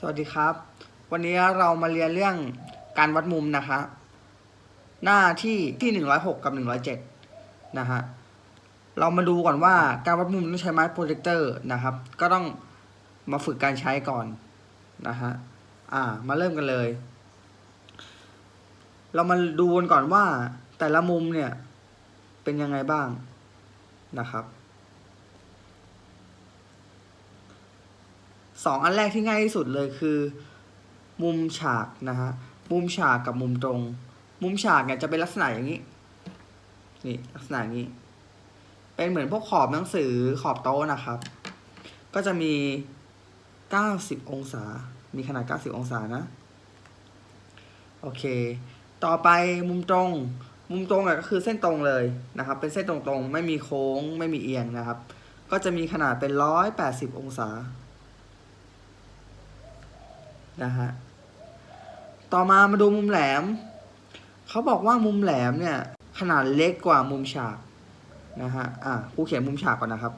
สวัสดีครับ วันนี้เรามาเรียนเรื่องการวัดมุมนะคะ หน้าที่ที่หนึ่งร้อยหกกับหนึ่งร้อยเจ็ดนะฮะเรามาดูก่อนว่าการวัดมุมต้องใช้ไม้โปรเจคเตอร์นะครับ ก็ต้องมาฝึกการใช้ก่อนนะฮะอ่ามาเริ่มกันเลย เรามาดูกันก่อนว่าแต่ละมุมเนี่ยเป็นยังไงบ้างนะครับ สองอันแรกที่ง่ายที่สุดเลยคือ มุมฉากนะฮะมุมฉากกับมุมตรง มุมฉากเนี่ยจะเป็นลักษณะอย่างนี้นี่ลักษณะนี้ เป็นเหมือนพวกขอบหนังสือขอบโต๊ะนะครับ ก็จะมี 90 องศา มีขนาด 90 องศานะ โอเค ต่อไปมุมตรง มุมตรงอะก็คือเส้นตรงเลยนะครับ เป็นเส้นตรงๆ ไม่มีโค้ง ไม่มีเอียงนะครับ ก็จะมีขนาดเป็น 180 องศา นะฮะ ต่อมามาดูมุมแหลม เขาบอกว่ามุมแหลมเนี่ย ขนาดเล็กกว่ามุมฉากนะฮะ อะครูเขียนมุมฉากก่อนนะครับ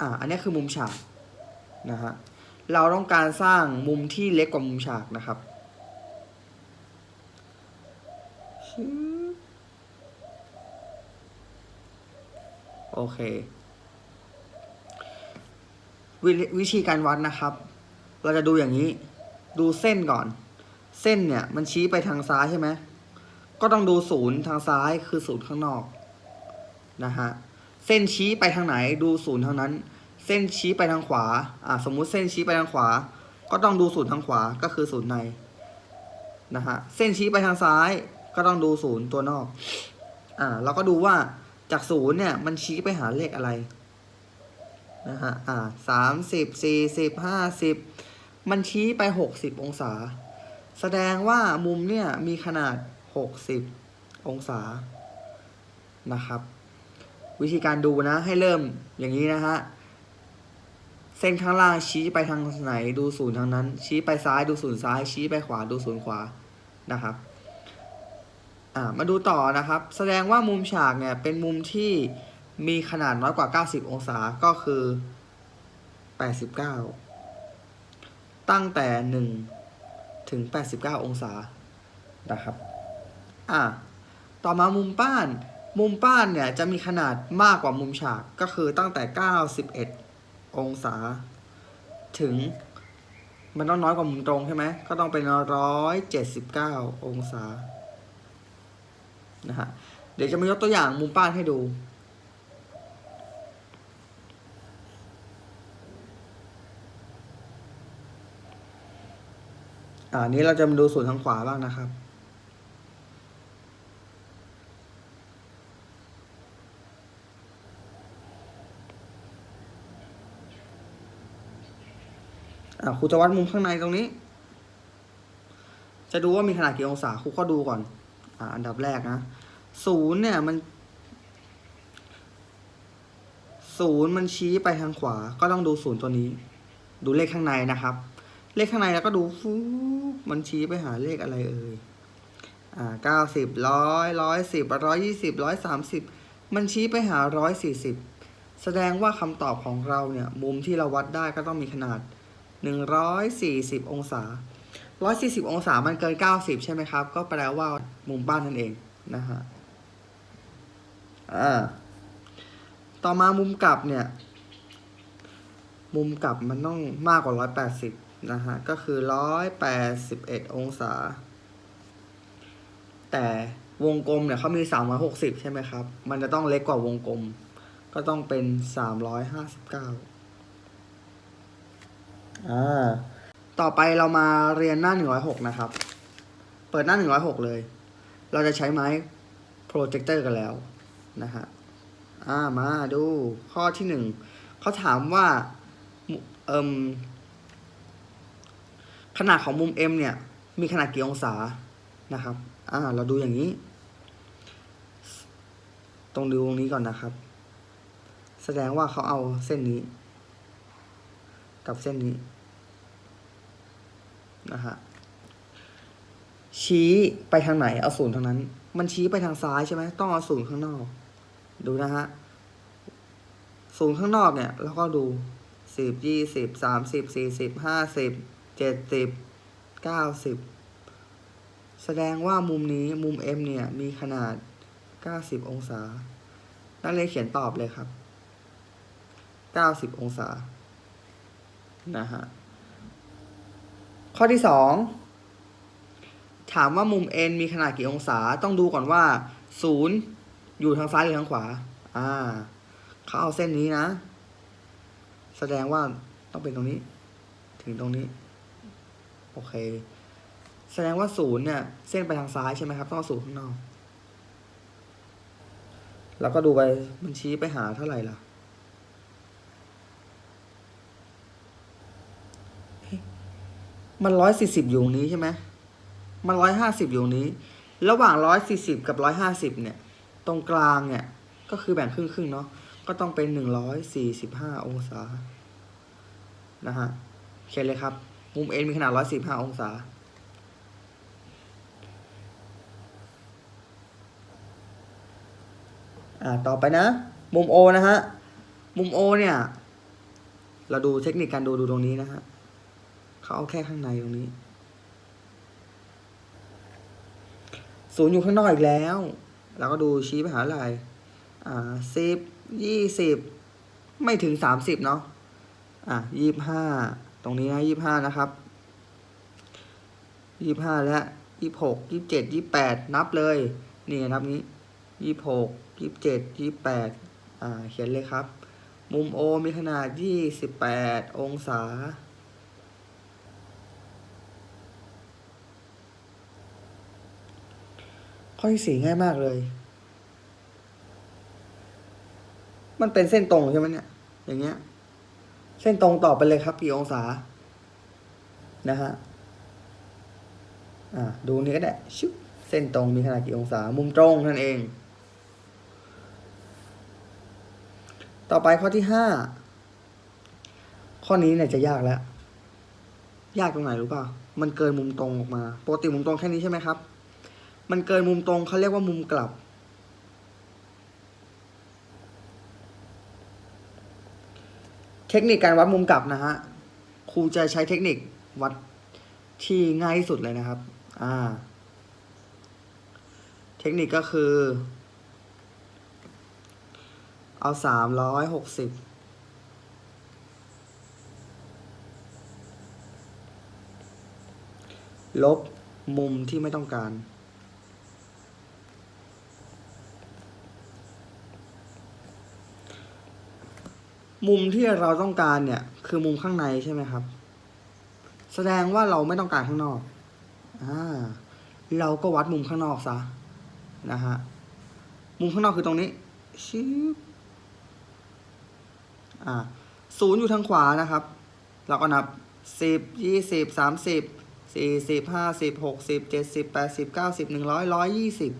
อะอันนี้คือมุมฉากนะฮะ เราต้องการสร้างมุมที่เล็กกว่ามุมฉากนะครับโอเค ววิธีการวัดนะครับ เราจะดูอย่างนี้ ดูเส้นก่อน เส้นเนี่ยมันชี้ไปทางซ้ายใช่ไหมก็ต้องดูศูนย์ทางซ้ายคือศูนย์ข้างนอกนะฮะเส้นชี้ไปทางไหนดูศูนย์ทางนั้น เส้นชี้ไปทางขวาอ่าสมมุติเส้นชี้ไปทางขวา ก็ต้องดูศูนย์ทางขวาก็คือศูนย์ในนะฮะเส้นชี้ไปทางซ้ายก็ต้องดูศูนย์ตัวนอกอ่าเราก็ดูว่าจากศูนย์เนี่ยมันชี้ไปหาเลขอะไร นะฮะ อ่าสามสิบสี่สิบห้าสิบมันชี้ไปหกสิบองศา แสดงว่ามุมเนี่ยมีขนาดหกสิบองศานะครับ วิธีการดูนะให้เริ่มอย่างนี้นะฮะ เส้นข้างล่างชี้ไปทางไหนดูศูนย์ทางนั้น ชี้ไปซ้ายดูศูนย์ซ้าย ชี้ไปขวาดูศูนย์ขวานะครับอ่ามาดูต่อนะครับ แสดงว่ามุมฉากเนี่ยเป็นมุมที่ มีขนาดน้อยกว่า 90 องศาก็คือ 89 ตั้งแต่ 1 ถึง 89 องศานะครับ อ่าต่อมามุมป้าน มุมป้านเนี่ยจะมีขนาดมากกว่ามุมฉากก็คือตั้งแต่ 91 องศา ถึง มันต้องน้อยกว่ามุมตรงใช่ไหม ก็ต้องเป็น 179 องศา นะฮะ เดี๋ยวจะมายกตัวอย่างมุมป้านให้ดู อ่านี้เราจะมาดูส่วนทางขวาบ้างนะครับ อ่าครูจะวัดมุมข้างในตรงนี้ จะดูว่ามีขนาดกี่องศาครูก็ดูก่อน อ่า อันดับแรกนะศูนย์เนี่ยมันศูนย์มันชี้ไปทางขวา ก็ต้องดูศูนย์ตัวนี้ ดูเลขข้างในนะครับ เลขข้างในแล้วก็ดูฟู มันชี้ไปหาเลขอะไรเอ่ย อ่าเก้าสิบร้อยร้อยสิบร้อยยี่สิบร้อยสามสิบมันชี้ไปหาร้อยสี่สิบแสดงว่าคำตอบของเราเนี่ย มุมที่เราวัดได้ก็ต้องมีขนาดหนึ่งร้อยสี่สิบองศาร้อยสี่สิบองศามันเกินเก้าสิบใช่ไหมครับ ก็แปลว่ามุมบ้านนั่นเองนะฮะอ่าต่อมามุมกลับเนี่ย มุมกลับมันต้องมากกว่าร้อยแปดสิบ นะฮะ ก็คือร้อยแปดสิบเอ็ดองศา แต่วงกลมเนี่ยเขามีสามร้อยหกสิบใช่ไหมครับ มันจะต้องเล็กกว่าวงกลม ก็ต้องเป็นสามร้อยห้าสิบเก้าอ่าต่อไปเรามาเรียนหน้าหนึ่งร้อยหกนะครับ เปิดหน้าหนึ่งร้อยหกเลย เราจะใช้ไม้โปรเจคเตอร์กันแล้วนะฮะอ่ามาดูข้อที่หนึ่งเขาถามว่าเอิม ขนาดของมุม M เนี่ย มีขนาดกี่องศานะครับ อ่า เราดูอย่างนี้ ตรงดูตรงนี้ก่อนนะครับ แสดงว่าเขาเอาเส้นนี้ กับเส้นนี้นะฮะชี้ไปทางไหนเอาศูนย์ทางนั้น มันชี้ไปทางซ้ายใช่ไหมต้องเอาศูนย์ข้างนอก ดูนะฮะศูนย์ข้างนอกเนี่ยเราก็ดูสิบยี่สิบสามสิบสี่สิบห้าสิบ เจ็ดสิบเก้าสิบแสดงว่ามุมนี้มุม M เนี่ย มีขนาดเก้าสิบองศา นักเรียนเขียนตอบเลยครับเก้าสิบองศา นะฮะ ข้อที่สองถามว่ามุม n มีขนาดกี่องศา ต้องดูก่อนว่าศูนย์อยู่ทางซ้ายหรือทางขวา อ่า เขาเอาเส้นนี้นะ แสดงว่าต้องเป็นตรงนี้ ถึงตรงนี้ โอเค แสดงว่าศูนย์เนี่ย เส้นไปทางซ้ายใช่ไหมครับ ต้องเอาศูนย์ข้างนอก แล้วก็ดูไปมันชี้ไปหาเท่าไหร่ล่ะมันร้อยสี่สิบอยู่นี้ใช่ไหมมันร้อยห้าสิบอยู่นี้ ระหว่างร้อยสี่สิบกับร้อยห้าสิบเนี่ย ตรงกลางเนี่ย ก็คือแบ่งครึ่งครึ่งๆเนาะ ก็ต้องเป็นหนึ่งร้อยสี่สิบห้าองศา นะฮะเขียนเลยครับ มุมเอ็นมีขนาดร้อยสี่ห้าองศา อ่า ต่อไปนะ มุมโอนะฮะ มุมโอเนี่ย เราดูเทคนิคการดูดูตรงนี้นะฮะเขาเอาแค่ข้างในตรงนี้ ศูนย์อยู่ข้างนอกอีกแล้ว เราก็ดูชี้ไปหาอะไรอ่าสิบยี่สิบไม่ถึงสามสิบเนาะอะยี่ห้า ตรงนี้นะยี่ห้านะครับยี่ห้าแล้วยี่หกยี่เจ็ดยี่แปดนับเลย นี่นับนี้ยี่หกยี่เจ็ดยี่แปดอ่าเขียนเลยครับ มุมโอมีขนาดยี่สิบแปดองศาข้อที่สี่ง่ายมากเลย มันเป็นเส้นตรงใช่ไหมเนี่ย อย่างเงี้ย เส้นตรงต่อไปเลยครับกี่องศา นะฮะ อ่า ดูนี้ก็ได้ชุบเส้นตรงมีขนาดกี่องศา มุมตรงนั่นเอง ต่อไปข้อที่ห้า ข้อนี้เนี่ยจะยากแล้ว ยากตรงไหนรู้ป่ะมันเกินมุมตรงออกมา ปกติมุมตรงแค่นี้ใช่ไหมครับ มันเกินมุมตรงเขาเรียกว่ามุมกลับ เทคนิคการวัดมุมกลับนะฮะครูจะใช้เทคนิควัดที่ง่ายที่สุดเลยนะครับ อ่า เทคนิคก็คือ เอาสามร้อยหกสิบลบมุมที่ไม่ต้องการ มุมที่เราต้องการเนี่ย คือมุมข้างในใช่ไหมครับ แสดงว่าเราไม่ต้องการข้างนอกอ่าเราก็วัดมุมข้างนอกซะนะฮะมุมข้างนอกคือตรงนี้ชิบอ่าศูนย์อยู่ทางขวานะครับ เราก็นับสิบยี่สิบสามสิบสี่สิบห้าสิบหกสิบเจ็ดสิบแปดสิบเก้าสิบหนึ่งร้อยร้อยยี่สิบ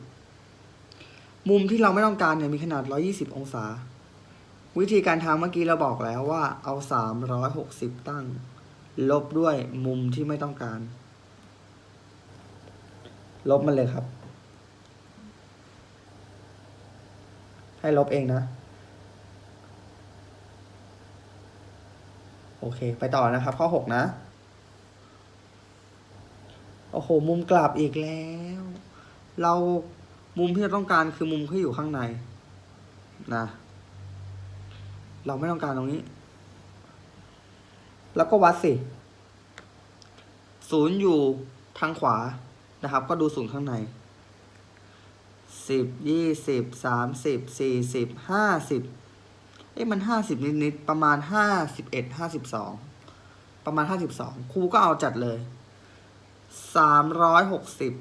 มุมที่เราไม่ต้องการเนี่ยมีขนาดร้อยี่สิบองศา วิธีการทำเมื่อกี้เราบอกแล้วว่าเอาสามร้อยหกสิบตั้ง ลบด้วยมุมที่ไม่ต้องการ ลบมันเลยครับ ให้ลบเองนะ โอเค ไปต่อนะครับ ข้อหกนะ โอ้โห มุมกลับอีกแล้ว เรามุมที่เราต้องการคือมุมที่อยู่ข้างใน นะ เราไม่ต้องการตรงนี้ แล้วก็วัดสิศูนย์อยู่ทางขวานะครับ ก็ดูศูนย์ข้างในสิบยี่สิบสามสิบสี่สิบห้าสิบเอ๊ะมันห้าสิบนิดๆประมาณห้าสิบเอ็ดห้าสิบสองประมาณห้าสิบสองครูก็เอาจัดเลยสามร้อยหกสิบ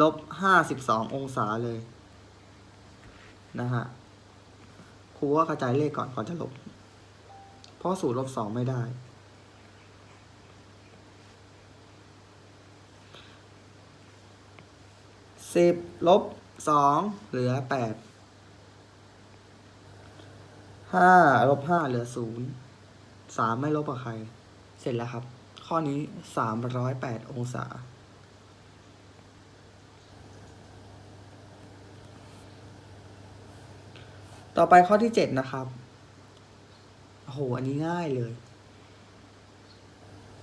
ลบห้าสิบสององศาเลยนะฮะ รูว่ากระจายเลขก่อนก่อนจะลบ เพราะสูตรลบสองไม่ได้ สิบลบสองเหลือแปด ห้าลบห้าเหลือศูนย์ สามไม่ลบกับใคร เสร็จแล้วครับ ข้อนี้สามร้อยแปดองศา ต่อไปข้อที่เจ็ดนะครับโอ้โหอันนี้ง่ายเลย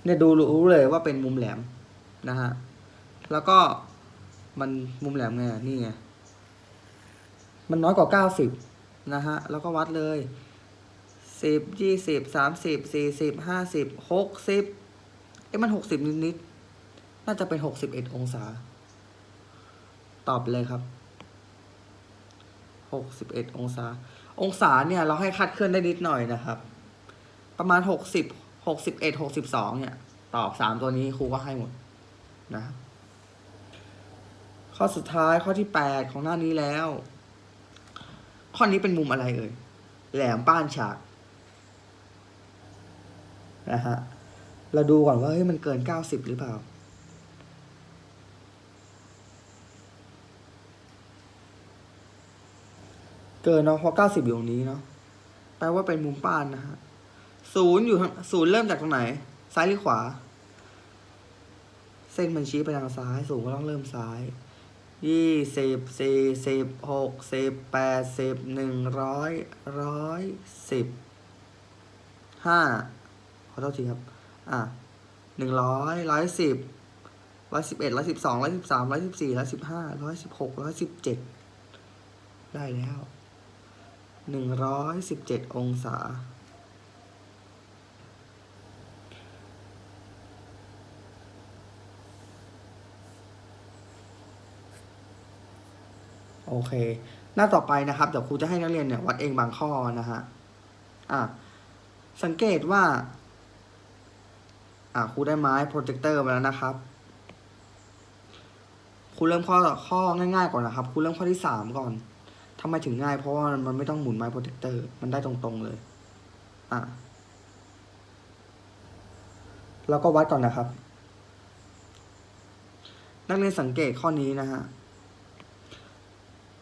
เนี่ยดูรู้เลยว่าเป็นมุมแหลมนะฮะ แล้วก็มันมุมแหลมไงนี่ไง มันน้อยกว่าเก้าสิบนะฮะ แล้วก็วัดเลยสิบยี่สิบสามสิบสี่สิบห้าสิบหกสิบเอ้มันหกสิบนิดๆน่าจะเป็นหกสิบเอ็ดองศา ตอบเลยครับ หกสิบเอ็ดองศา องศาเนี่ยเราให้คาดเคลื่อนได้นิดหน่อยนะครับ ประมาณหกสิบหกสิบเอ็ดหกสิบสองเนี่ย ตอบสามตัวนี้ครูก็ให้หมดนะข้อสุดท้ายข้อที่แปดของหน้านี้แล้ว ข้อนี้เป็นมุมอะไรเอ่ย แหลมป้านฉากนะฮะ เราดูก่อนว่าเฮ้ยมันเกินเก้าสิบหรือเปล่า เกินเนาะเพราะเก้าสิบอยู่ตรงนี้เนาะแปลว่าเป็นมุมป้านนะฮะศูนย์อยู่ทางศูนย์เริ่มจากตรงไหน ซ้ายหรือขวา เส้นมันชี้ไปทางซ้าย ศูนย์ก็ต้องเริ่มซ้ายยี่สิบสี่สิบหกสิบแปดสิบหนึ่งร้อยร้อยสิบห้าขอโทษทีครับ อะหนึ่งร้อยร้อยสิบร้อยสิบเอ็ดร้อยสิบสองร้อยสิบสามร้อยสิบสี่ร้อยสิบห้าร้อยสิบหกร้อยสิบเจ็ดได้แล้ว หนึ่งร้อยสิบเจ็ดองศา โอเค หน้าต่อไปนะครับ เดี๋ยวครูจะให้นักเรียนเนี่ย วัดเองบางข้อนะฮะ อะ สังเกตว่า อะครูได้ไม้โปรเจคเตอร์มาแล้วนะครับครูเริ่มข้อข้อง่ายๆก่อนนะครับครูเริ่มข้อที่สามก่อน ทำไมถึงง่ายเพราะว่ามันไม่ต้องหมุนไม้โปรเจคเตอร์มันได้ตรงๆเลย อะแล้วก็วัดก่อนนะครับ นักเรียนสังเกตข้อนี้นะฮะ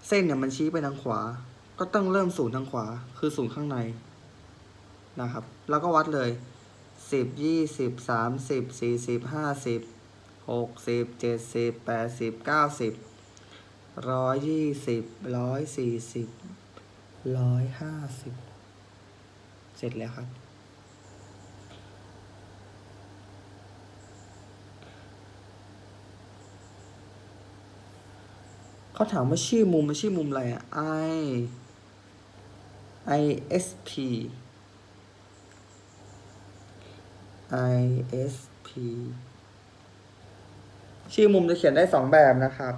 เส้นเนี่ยมันชี้ไปทางขวา ก็ต้องเริ่มศูนย์ทางขวา คือศูนย์ข้างในนะครับ แล้วก็วัดเลยสิบยี่สิบสามสิบสี่สิบห้าสิบหกสิบเจ็ดสิบแปดสิบเก้าสิบ ร้อยยี่สิบร้อยสี่สิบร้อยห้าสิบเสร็จแล้วครับ เขาถามว่าชื่อมุมมันชื่อมุมอะไรอะ I I S P I S P ชื่อมุมจะเขียนได้สองแบบนะครับ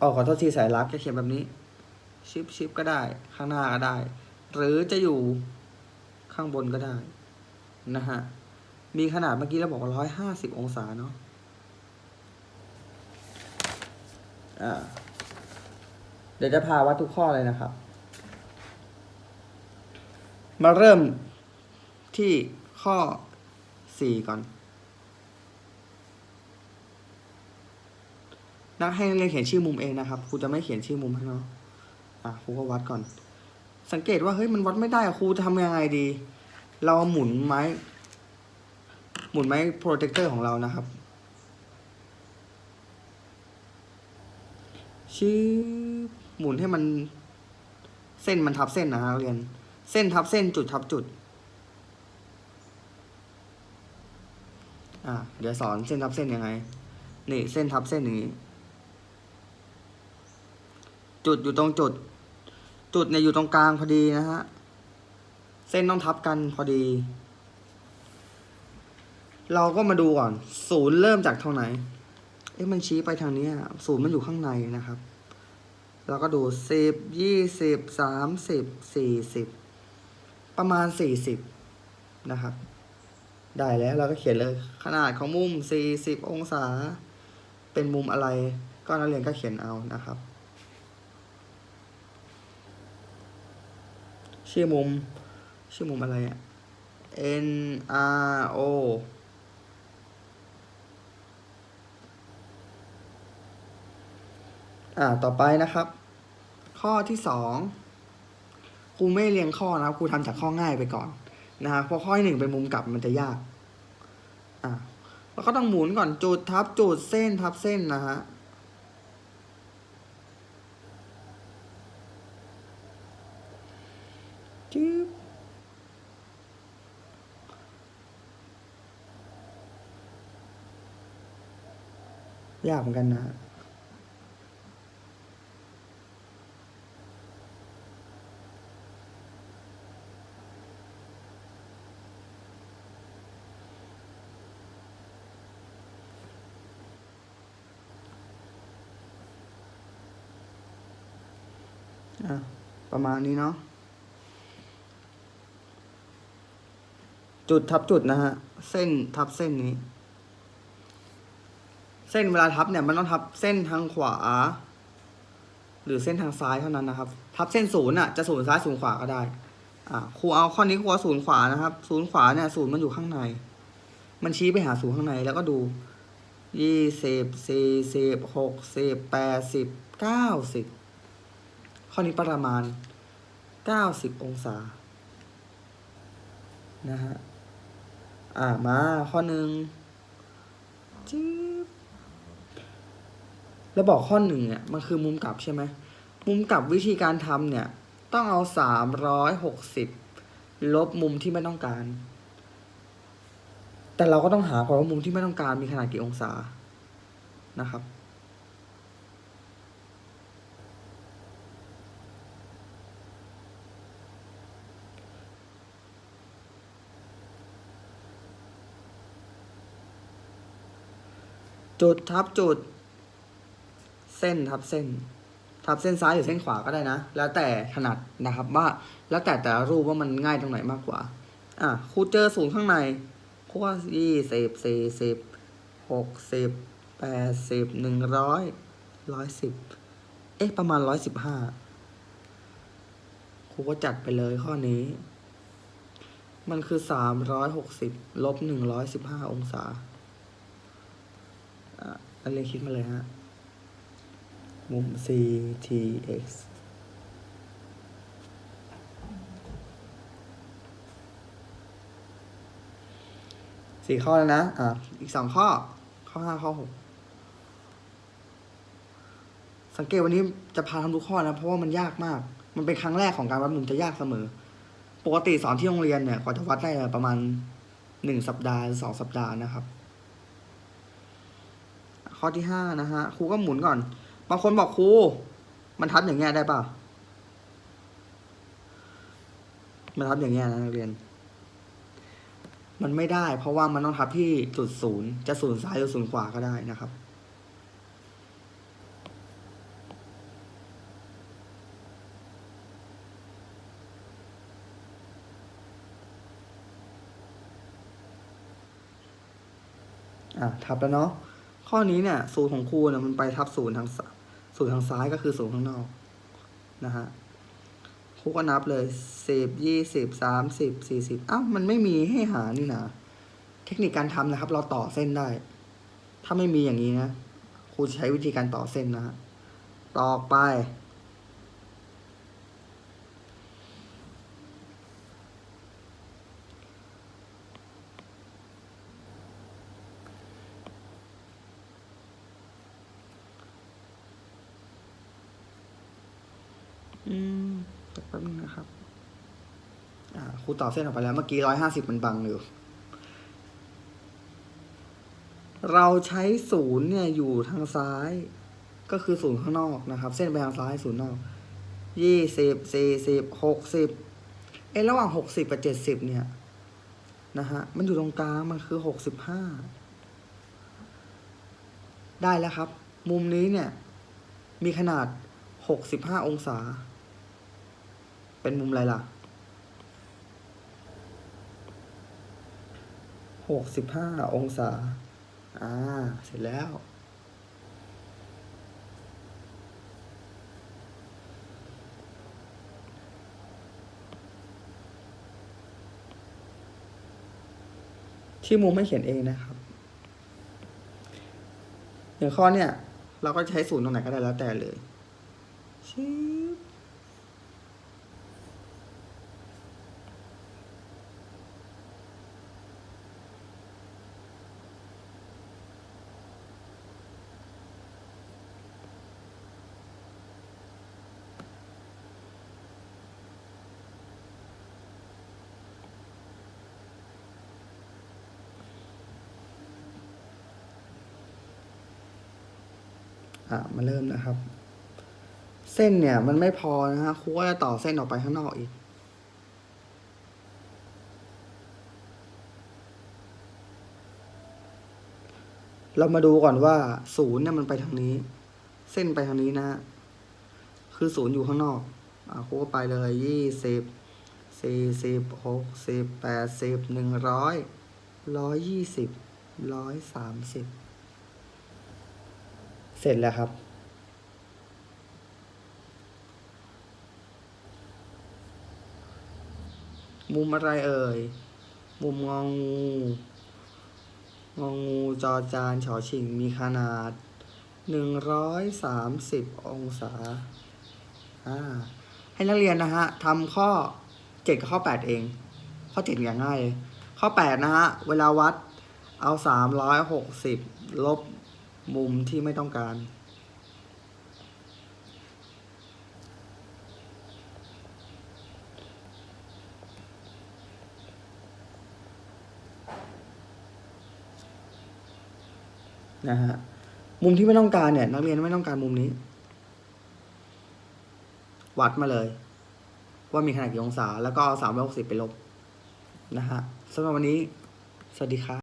อ๋อขอโทษทีสายลักจะเขียนแบบนี้ ชิปชิปก็ได้ ข้างหน้าก็ได้ หรือจะอยู่ข้างบนก็ได้ นะฮะ มีขนาดเมื่อกี้เราบอกว่าร้อยห้าสิบองศาเนาะอ่าเดี๋ยวจะพาวัดทุกข้อเลยนะครับ มาเริ่มที่ข้อสี่ก่อน นักให้นักเรียนเขียนชื่อมุมเองนะครับครูจะไม่เขียนชื่อมุมให้เนาะอะครูก็วัดก่อน สังเกตว่าเฮ้ยมันวัดไม่ได้ครูจะทำยังไงดี เราหมุนไม้ หมุนไม้โปรเจคเตอร์ของเรานะครับชื่อหมุนให้มัน เส้นมันทับเส้นนะฮะนักเรียน เส้นทับเส้นจุดทับจุด อ่าเดี๋ยวสอนเส้นทับเส้นยังไง นี่เส้นทับเส้นอย่างนี้ จุดอยู่ตรงจุด จุดเนี่ยอยู่ตรงกลางพอดีนะฮะ เส้นต้องทับกันพอดี เราก็มาดูก่อน ศูนย์เริ่มจากทางไหน เอ๊ะมันชี้ไปทางนี้ศูนย์มันอยู่ข้างในนะครับ เราก็ดูสิบยี่สิบสามสิบสี่สิบประมาณสี่สิบนะครับ ได้แล้วเราก็เขียนเลย ขนาดของมุมสี่สิบองศา เป็นมุมอะไร ก็นักเรียนก็เขียนเอานะครับ ชื่อมุม ชื่อมุมอะไรอะ N R O อ่า ต่อไปนะครับ ข้อที่สองครูไม่เรียงข้อนะครับครูทำจากข้อง่ายไปก่อนนะครับเพราะข้อที่หนึ่งเป็นมุมกลับมันจะยาก อ่าเราก็ต้องหมุนก่อนจุดทับจุดเส้นทับเส้นนะฮะ ยากเหมือนกันนะประมาณนี้เนาะจุดทับจุดนะฮะ เส้นทับเส้นนี้ เส้นเวลาทับเนี่ยมันต้องทับเส้นทางขวา หรือเส้นทางซ้ายเท่านั้นนะครับ ทับเส้นศูนย์อะจะศูนย์ซ้ายศูนย์ขวาก็ได้อ่าครูเอาข้อนี้ครูเอาศูนย์ขวานะครับศูนย์ขวาเนี่ยศูนย์มันอยู่ข้างใน มันชี้ไปหาศูนย์ข้างในแล้วก็ดูยี่สิบสี่สิบหกสิบแปดสิบเก้าสิบข้อนี้ประมาณเก้าสิบองศานะฮะอ่ามาข้อหนึ่งจิ๊บ แล้วบอกข้อหนึ่งเนี่ยมันคือมุมกลับใช่ไหมมุมกลับวิธีการทำเนี่ย ต้องเอาสามร้อยหกสิบลบมุมที่ไม่ต้องการ แต่เราก็ต้องหาก่อนว่ามุมที่ไม่ต้องการมีขนาดกี่องศานะครับจุดทับจุด เส้นทับเส้น ทับเส้นซ้ายหรือเส้นขวาก็ได้นะ แล้วแต่ถนัดนะครับว่าแล้วแต่แต่รูปว่ามันง่ายตรงไหนมากกว่า อะครูเจอศูนย์ข้างในครูว่ายี่สิบสี่สิบหกสิบแปดสิบหนึ่งร้อยร้อยสิบเอ๊ะประมาณร้อยสิบห้าครูก็จัดไปเลยข้อนี้ มันคือสามร้อยหกสิบลบหนึ่งร้อยสิบห้าองศาอะอันเรียนคิดมาเลยฮะ มุม CTX สี่ข้อแล้วนะ อะอีกสองข้อ ข้อห้าข้อหกสังเกตวันนี้จะพาทำทุกข้อนะ เพราะว่ามันยากมาก มันเป็นครั้งแรกของการวัดมุมจะยากเสมอ ปกติสอนที่โรงเรียนเนี่ย กว่าจะวัดได้ประมาณหนึ่งสัปดาห์สองสัปดาห์นะครับ ข้อที่ห้านะฮะ ครูก็หมุนก่อน บางคนบอกครูมันทับอย่างเงี้ยได้ป่ามันทับอย่างเงี้ยนะนักเรียน มันไม่ได้ เพราะว่ามันต้องทับที่จุดศูนย์จะศูนย์ซ้ายหรือศูนย์ขวาก็ได้นะครับอะทับแล้วเนาะข้อนี้เนี่ยศูนย์ของครูเนี่ยมันไปทับศูนย์ทางซ ศูนย์ทางซ้ายก็คือศูนย์ข้างนอกนะฮะครูก็นับเลยสิบยี่สิบสามสิบสี่สิบอ้าวมันไม่มีให้หานี่นะเทคนิคการทำนะครับ เราต่อเส้นได้ ถ้าไม่มีอย่างนี้นะครูใช้วิธีการต่อเส้นนะฮะต่อไป อืมแป๊บนึงนะครับ อ่าครูต่อเส้นออกไปแล้วเมื่อกี้ร้อยห้าสิบมันบังอยู่ เราใช้ศูนย์เนี่ยอยู่ทางซ้าย ก็คือศูนย์ข้างนอกนะครับ เส้นไปทางซ้ายศูนย์นอกยี่สิบสี่สิบหกสิบเอ้ระหว่างหกสิบกับเจ็ดสิบเนี่ยนะฮะมันอยู่ตรงกลางมันคือหกสิบห้าได้แล้วครับ มุมนี้เนี่ย มีขนาดหกสิบห้าองศา เป็นมุมอะไรล่ะ หกสิบห้าองศา อ่า เสร็จแล้ว ที่มุมไม่เขียนเองนะครับ อย่างข้อเนี่ย เราก็ใช้ศูนย์ตรงไหนก็ได้แล้วแต่เลยชิ มาเริ่มนะครับ เส้นเนี่ยมันไม่พอนะฮะครูก็จะต่อเส้นออกไปข้างนอกอีก เรามาดูก่อนว่าศูนย์เนี่ยมันไปทางนี้ เส้นไปทางนี้นะฮะคือศูนย์อยู่ข้างนอกอ่าครูก็ไปเลยยี่สิบสี่สิบหกสิบแปดสิบหนึ่งร้อยร้อยยี่สิบร้อยสามสิบเสร็จแล้วครับ มุมอะไรเอ่ย มุมงองู งองูจอจานฉอชิงมีขนาดหนึ่งร้อยสามสิบองศา อ่า ให้นักเรียนนะฮะทำข้อเจ็ดกับข้อแปดเอง ข้อเจ็ดอย่างง่ายเลย ข้อแปดนะฮะ เวลาวัดเอาสามร้อยหกสิบลบมุมที่ไม่ต้องการ นะฮะมุมที่ไม่ต้องการเนี่ย นักเรียนไม่ต้องการมุมนี้ วัดมาเลย ว่ามีขนาดกี่องศา แล้วก็เอาสามร้อยหกสิบไปลบนะฮะสำหรับวันนี้ สวัสดีครับ